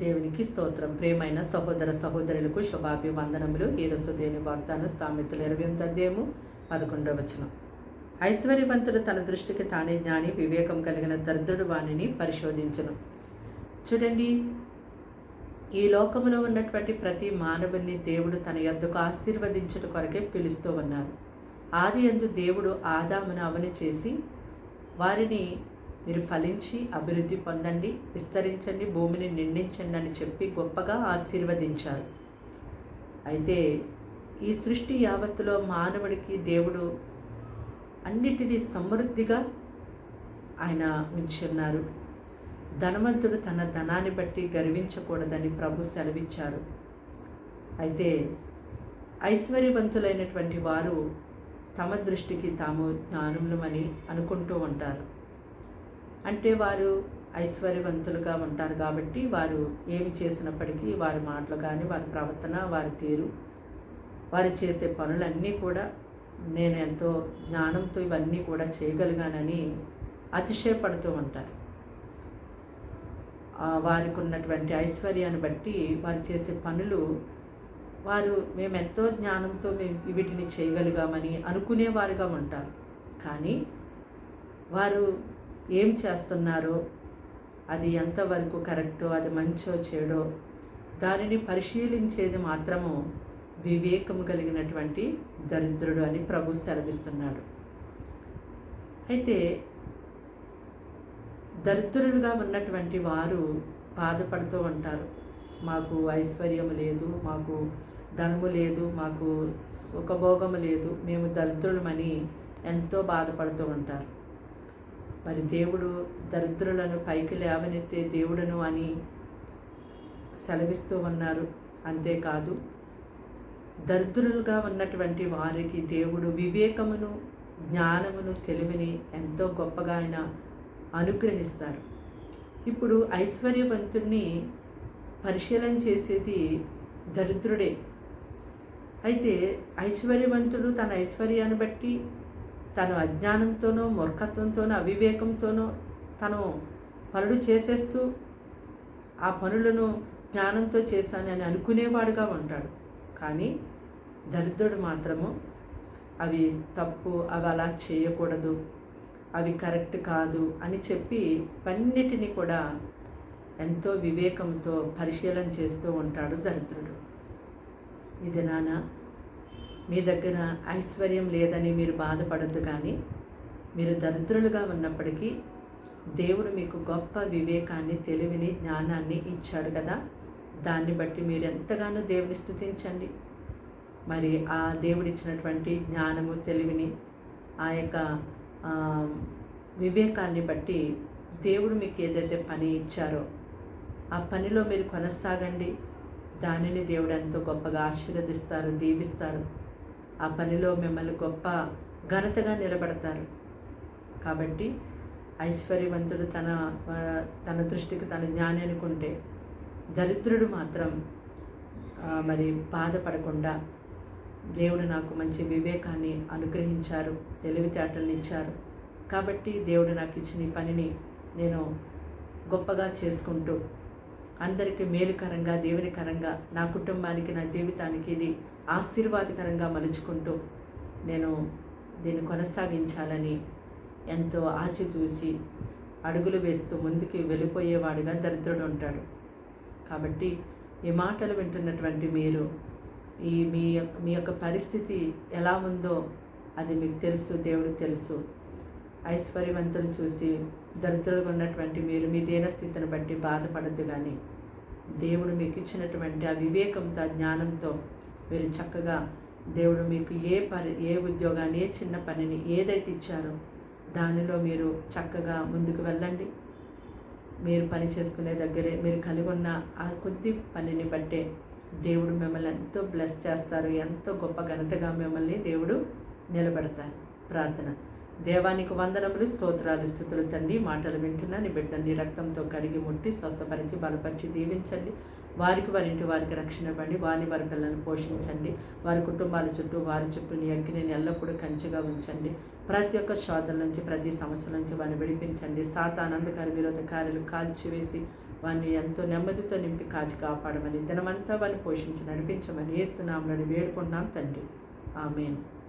దేవునికి స్తోత్రం. ప్రేమైన సహోదర సహోదరులకు శుభాభివందనములు. ఈరసు దేని వాగ్దాన సామెతలు ఇరవై ఎనిమిది అధ్యాయము పదకొండవ వచనం. ఐశ్వర్యవంతుడు తన దృష్టికి తానే జ్ఞాని వివేకం కలిగిన దరిద్రుడు వాణిని పరిశోధించను. చూడండి ఈ లోకములో ఉన్నటువంటి ప్రతి మానవుని దేవుడు తన యొద్దకు ఆశీర్వదించడం కొరకే పిలుస్తూ ఉన్నారు. ఆది ఎందు దేవుడు ఆదామును అవని చేసి వారిని మీరు ఫలించి అభివృద్ధి పొందండి విస్తరించండి భూమిని నిండించండి అని చెప్పి గొప్పగా ఆశీర్వదించారు. అయితే ఈ సృష్టి యావత్తులో మానవుడికి దేవుడు అన్నిటినీ సమృద్ధిగా ఆయన ఉంచున్నారు. ధనవంతుడు తన ధనాన్ని బట్టి గర్వించకూడదని ప్రభు సెలవిచ్చారు. అయితే ఐశ్వర్యవంతులైనటువంటి వారు తమ దృష్టికి తాము జ్ఞానములమని అనుకుంటూ ఉంటారు. అంటే వారు ఐశ్వర్యవంతులుగా ఉంటారు కాబట్టి వారు ఏమి చేసినప్పటికీ వారి మాటలు కానీ వారి ప్రవర్తన వారి తీరు వారు చేసే పనులన్నీ కూడా నేను ఎంతో జ్ఞానంతో ఇవన్నీ కూడా చేయగలిగానని అతిశయపడుతూ ఉంటారు. వారికి ఉన్నటువంటి ఐశ్వర్యాన్ని బట్టి వారు చేసే పనులు వారు మేము ఎంతో జ్ఞానంతో మేము వీటిని చేయగలిగామని అనుకునేవారుగా ఉంటారు. కానీ వారు ఏం చేస్తున్నారో అది ఎంతవరకు కరెక్టో అది మంచో చెడో దానిని పరిశీలించేది మాత్రము వివేకము కలిగినటువంటి దరిద్రుడు అని ప్రభు సెలవిస్తున్నాడు. అయితే దరిద్రులుగా ఉన్నటువంటి వారు బాధపడుతూ ఉంటారు. మాకు ఐశ్వర్యం లేదు మాకు ధనము లేదు మాకు సుఖభోగము లేదు మేము దరిద్రులమని ఎంతో బాధపడుతూ ఉంటారు. మరి దేవుడు దరిద్రులను పైకి లేవనెత్తే దేవుడను అని సెలవిస్తూ ఉన్నారు. అంతేకాదు దరిద్రులుగా ఉన్నటువంటి వారికి దేవుడు వివేకమును జ్ఞానమును తెలివిని ఎంతో గొప్పగా ఆయన అనుగ్రహిస్తారు. ఇప్పుడు ఐశ్వర్యవంతుణ్ణి పరిశీలన చేసేది దరిద్రుడే. అయితే ఐశ్వర్యవంతుడు తన ఐశ్వర్యాన్ని బట్టి తను అజ్ఞానంతోనో మూర్ఖత్వంతోనో అవివేకంతోనో తను పనులు చేసేస్తూ ఆ పనులను జ్ఞానంతో చేశానని అనుకునేవాడుగా ఉంటాడు. కానీ దరిద్రుడు మాత్రము అవి తప్పు అవి అలా చేయకూడదు అవి కరెక్ట్ కాదు అని చెప్పి పన్నిటిని కూడా ఎంతో వివేకంతో పరిశీలన చేస్తూ ఉంటాడు దరిద్రుడు. ఇది నానా మీ దగ్గర ఐశ్వర్యం లేదని మీరు బాధపడద్దు కానీ మీరు దరిద్రులుగా ఉన్నప్పటికీ దేవుడు మీకు గొప్ప వివేకాన్ని తెలివిని జ్ఞానాన్ని ఇచ్చాడు కదా. దాన్ని బట్టి మీరు ఎంతగానో దేవుని స్థుతించండి మరి ఆ దేవుడిచ్చినటువంటి జ్ఞానము తెలివిని ఆ యొక్క వివేకాన్ని బట్టి దేవుడు మీకు ఏదైతే పని ఇచ్చారో ఆ పనిలో మీరు కొనసాగండి. దానిని దేవుడు ఎంతో గొప్పగా ఆశీర్వదిస్తారు దీవిస్తారు. ఆ పనిలో మిమ్మల్ని గొప్ప ఘనతగా నిలబడతారు. కాబట్టి ఐశ్వర్యవంతుడు తన తన దృష్టికి తన జ్ఞాని అనుకుంటే దరిద్రుడు మాత్రం మరి బాధపడకుండా దేవుడు నాకు మంచి వివేకాన్ని అనుగ్రహించారు తెలివితేటల్ని ఇచ్చారు. కాబట్టి దేవుడు నాకు ఇచ్చిన ఈ పనిని నేను గొప్పగా చేసుకుంటూ అందరికీ మేలుకరంగా దేవునికరంగా నా కుటుంబానికి నా జీవితానికి ఇది ఆశీర్వాదకరంగా మలుచుకుంటూ నేను దీన్ని కొనసాగించాలని ఎంతో ఆచితూసి అడుగులు వేస్తూ ముందుకి వెళ్ళిపోయేవాడుగా దరిద్రుడు ఉంటాడు. కాబట్టి ఈ మాటలు వింటున్నటువంటి మీరు ఈ మీ మీ యొక్క పరిస్థితి ఎలా ఉందో అది మీకు తెలుసు దేవుడికి తెలుసు. ఐశ్వర్యవంతులు చూసి దరిద్రులుగా ఉన్నటువంటి మీరు మీ దీనస్థితిని బట్టి బాధపడద్దు కానీ దేవుడు మీకు ఇచ్చినటువంటి ఆ వివేకంతో జ్ఞానంతో మీరు చక్కగా దేవుడు మీకు ఏ పని ఏ ఉద్యోగాన్ని ఏ చిన్న పనిని ఏదైతే ఇచ్చారో దానిలో మీరు చక్కగా ముందుకు వెళ్ళండి. మీరు పని చేసుకునే దగ్గరే మీరు కలిగి ఉన్న ఆ కొద్ది పనిని బట్టే దేవుడు మిమ్మల్ని ఎంతో బ్లెస్ చేస్తారు ఎంతో గొప్ప ఘనతగా మిమ్మల్ని దేవుడు నిలబెడతారు. ప్రార్థన. దేవానికి వందనములు స్తోత్రాలు స్థుతులు తండ్రి. మాటలు వింటున్నా నీ రక్తంతో కడిగి ముట్టి స్వస్థపరిచి బలపరిచి దీవించండి. వారికి వారి ఇంటి వారికి రక్షణ ఇవ్వండి. వారిని వారి పిల్లలను పోషించండి. వారి కుటుంబాల చుట్టూ వారి చుట్టూ నీ అగ్నిని ఎల్లప్పుడూ కంచిగా ఉంచండి. ప్రతి ఒక్క శోధన నుంచి ప్రతి సమస్య నుంచి వారిని విడిపించండి. సాతానందకారి విరోధ కార్యాలు కాల్చివేసి వారిని ఎంతో నెమ్మదితో నింపి కాచి కాపాడమని దినమంతా వారిని పోషించి నడిపించమని ఏసునామని వేడుకున్నాం తండ్రి. ఆమెను.